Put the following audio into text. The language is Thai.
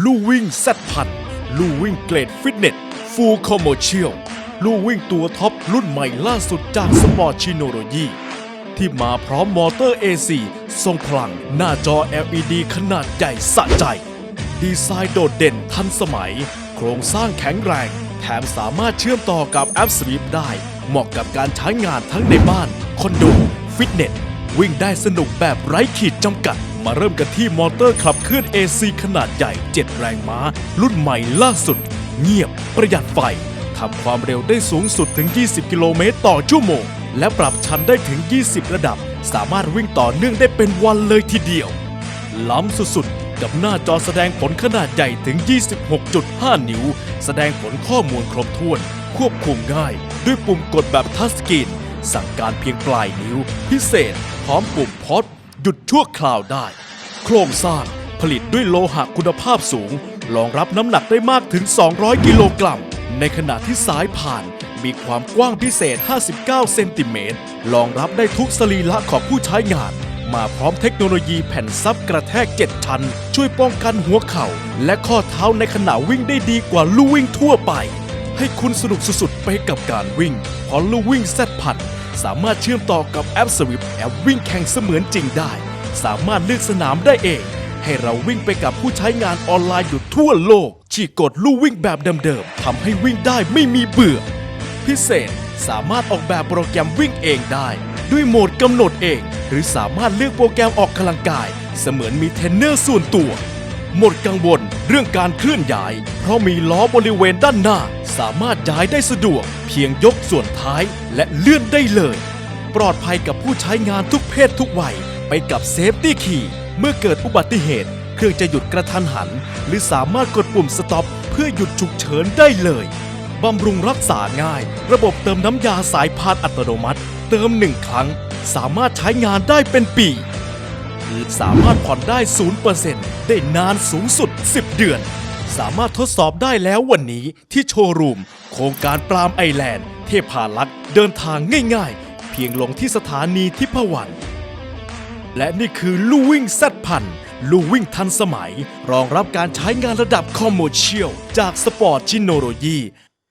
ลู่วิ่งแซดพันลู่วิ่งเกรดฟิตเนสฟูลคอมโมเชียลลู่วิ่งตัวท็อปรุ่นใหม่ล่าสุดจากสปอร์ตชิโนโลยีที่มาพร้อมมอเตอร์ AC ทรงพลังหน้าจอ LED ขนาดใหญ่สะใจ ดีไซน์โดดเด่นทันสมัย โครงสร้างแข็งแรง แถมสามารถเชื่อมต่อกับแอป Sleep ได้ เหมาะกับการใช้งานทั้งในบ้าน คอนโด ฟิตเนส วิ่งได้สนุกแบบไร้ขีดจำกัด มาเริ่มกันที่มอเตอร์ขับเคลื่อน AC ขนาดใหญ่ 7 แรงม้า รุ่นใหม่ล่าสุด เงียบ ประหยัดไฟทำความเร็วได้สูงสุดถึง 20 กิโลเมตรต่อชั่วโมง และปรับชันได้ถึง 20 ระดับ สามารถวิ่งต่อเนื่องได้เป็นวันเลยทีเดียว ล้ำสุดๆ กับหน้าจอแสดงผลขนาดใหญ่ถึง 26.5 นิ้ว แสดงผลข้อมูลครบถ้วน ควบคุมง่าย ด้วยปุ่มกดแบบทัชสกรีนสั่งการเพียงปลายนิ้ว พิเศษ พร้อมปุ่มพอดหยุดชั่วคราวได้ โครงสร้างผลิตด้วยโลหะคุณภาพสูง รองรับน้ำหนักได้มากถึง 200 กิโลกรัม ในขณะที่สายผ่านมีความกว้างพิเศษ 59 เซนติเมตร รองรับได้ทุกสรีระของผู้ใช้งาน มาพร้อมเทคโนโลยีแผ่นซับกระแทก 7 ชั้น ช่วยป้องกันหัวเข่า และข้อเท้าในขณะวิ่งได้ดีกว่าลู่วิ่งทั่วไป ให้คุณสนุกสุดๆไปกับการวิ่งเพราะลู่วิ่งแซดพันสามารถเชื่อมต่อกับแอปสวิปแอปวิ่งแข่งเสมือนจริงได้ สามารถเลือกสนามได้เอง ให้เราวิ่งไปกับผู้ใช้งานออนไลน์อยู่ทั่วโลก ฉีกกดลู่วิ่งแบบเดิมๆทำให้วิ่งได้ไม่มีเบื่อ พิเศษสามารถออกแบบโปรแกรมวิ่งเองได้ ด้วยโหมดกำหนดเอง หรือสามารถเลือกโปรแกรมออกกำลังกาย เสมือนมีเทรนเนอร์ส่วนตัว หมดกังวลเรื่องการเคลื่อนย้าย เพราะมีล้อบริเวณด้านหน้า สามารถย้ายได้สะดวก เพียงยกส่วนท้ายและเลื่อนได้เลย ปลอดภัยกับผู้ใช้งานทุกเพศทุกวัย ไปกับเซฟตี้คีเมื่อเกิดอุบัติเหตุ เครื่องจะหยุดกระทันหัน หรือสามารถกดปุ่มสต็อป เพื่อหยุดฉุกเฉินได้เลยบำรุงรักษาง่าย ระบบเติมน้ำยาสายพานอัตโนมัติ เติมหนึ่งครั้ง สามารถใช้งานได้เป็นปีคือสามารถผ่อนได้ 0%ได้นานสูงสุด 10 เดือน สามารถทดสอบได้แล้ววันนี้ที่โชว์รูม โครงการปรามไอแลนด์ เทพาลักษ์เดินทางง่ายๆ เพียงลงที่สถานีทิพวรรณ และนี่คือลู่วิ่งแซดพันลู่วิ่งทันสมัย รองรับการใช้งานระดับคอมเมอร์เชียล จากสปอร์ตชินโนโลยี